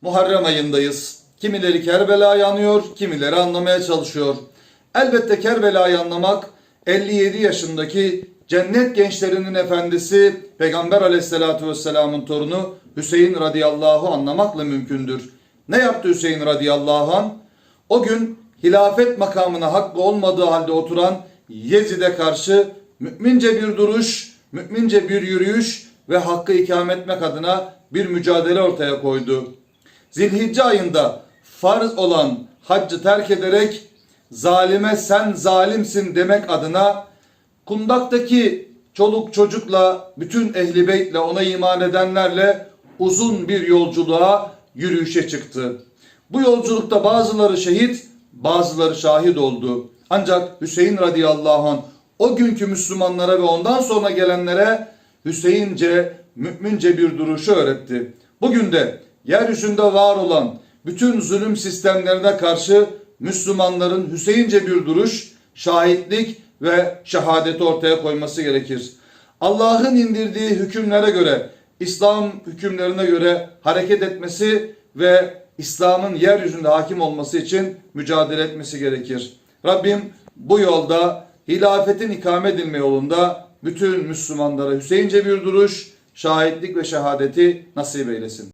Muharrem ayındayız. Kimileri Kerbela'yı anıyor, kimileri anlamaya çalışıyor. Elbette Kerbela'yı anlamak 57 yaşındaki cennet gençlerinin efendisi Peygamber aleyhissalatü vesselamın torunu Hüseyin radıyallahu anlamakla mümkündür. Ne yaptı Hüseyin radıyallahu an? O gün hilafet makamına hakkı olmadığı halde oturan Yezid'e karşı mümince bir duruş, mümince bir yürüyüş ve hakkı ikame etmek adına bir mücadele ortaya koydu. Zilhicce ayında farz olan haccı terk ederek zalime sen zalimsin demek adına kundaktaki çoluk çocukla bütün ehli beytle ona iman edenlerle uzun bir yolculuğa yürüyüşe çıktı. Bu yolculukta bazıları şehit, bazıları şahit oldu. Ancak Hüseyin radıyallahu anh o günkü Müslümanlara ve ondan sonra gelenlere Hüseyince, mümince bir duruşu öğretti. Bugün de yeryüzünde var olan bütün zulüm sistemlerine karşı Müslümanların Hüseyince bir duruş, şahitlik ve şehadeti ortaya koyması gerekir. Allah'ın indirdiği hükümlere göre, İslam hükümlerine göre hareket etmesi ve İslam'ın yeryüzünde hakim olması için mücadele etmesi gerekir. Rabbim bu yolda hilafetin ikame edilme yolunda bütün Müslümanlara Hüseyince bir duruş, şahitlik ve şehadeti nasip eylesin.